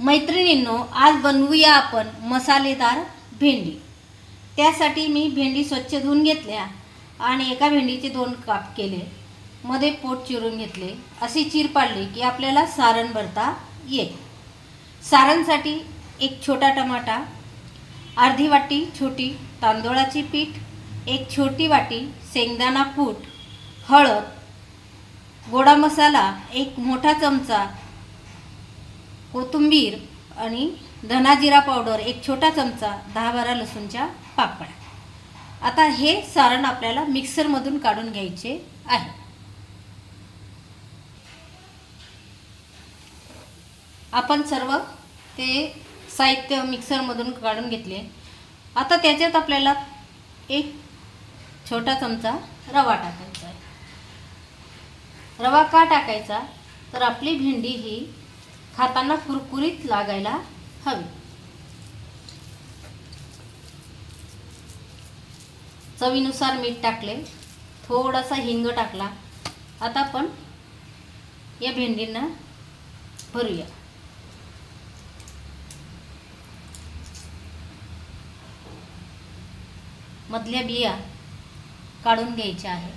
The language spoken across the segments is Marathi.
मैत्रिणींनो आज बनवूया आपण मसालेदार भेंडी. त्यासाठी मी भेंडी स्वच्छ धुवून घेतल्या आणि एका भेंडीचे दोन काप केले. मध्ये पोट चिरून घेतले. अशी चीर पाडली की आपल्याला सारण भरता येईल. सारणसाठी एक छोटा टमाटा अर्धी वाटी छोटी तांदूळाची पीठ एक छोटी वाटी शेंगदाणा कूट हळद गोडा मसाला एक मोठा चमचा कोथिंबीर आणि धनाजिरा पावडर एक छोटा चमचा दहा बारा लसूणच्या पाकळ्या आता हे सारण आपल्याला मिक्सरमधून काढून घ्यायचे आहे. आपण सर्व ते साहित्य मिक्सरमधून काढून घेतले. आता त्याच्यात आपल्याला एक छोटा चमचा रवा टाकायचा आहे. रवा का टाकायचा? तर आपली भेंडी ही खाताना कुरकुरीत लागायला हवी. चवीनुसार मीठ टाकले थोडासा हिंग टाकला. आता आपण या भेंडींना भरूया. मधल्या बिया काढून घ्यायच्या आहे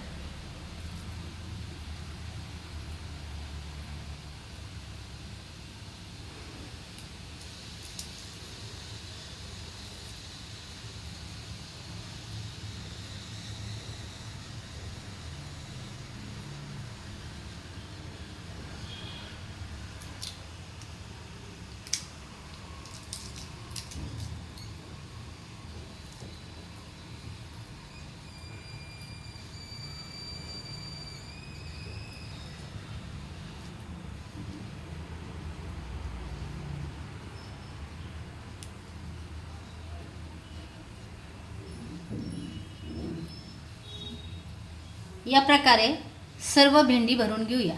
या प्रकारे सर्व भेंडी भरून घेऊया.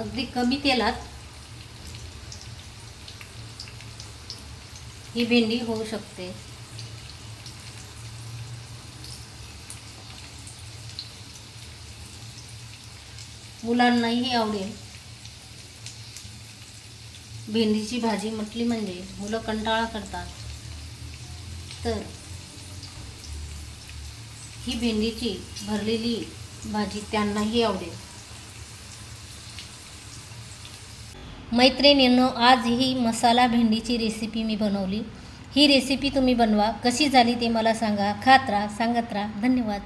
अगदी कमी तेलात ही भेंडी होऊ शकते. मुलांनाही आवडेल. भेंडीची भाजी म्हटली म्हणजे मुलं कंटाळा करतात. तर ही भेंडीची भरलेली भाजी त्यांनाही आवडेल. मैत्रिणींनो आज ही मसाला भेंडीची रेसिपी मी बनवली. ही रेसिपी तुम्ही बनवा. कशी झाली ते मला सांगा. खात राहा सांगत राहा. धन्यवाद.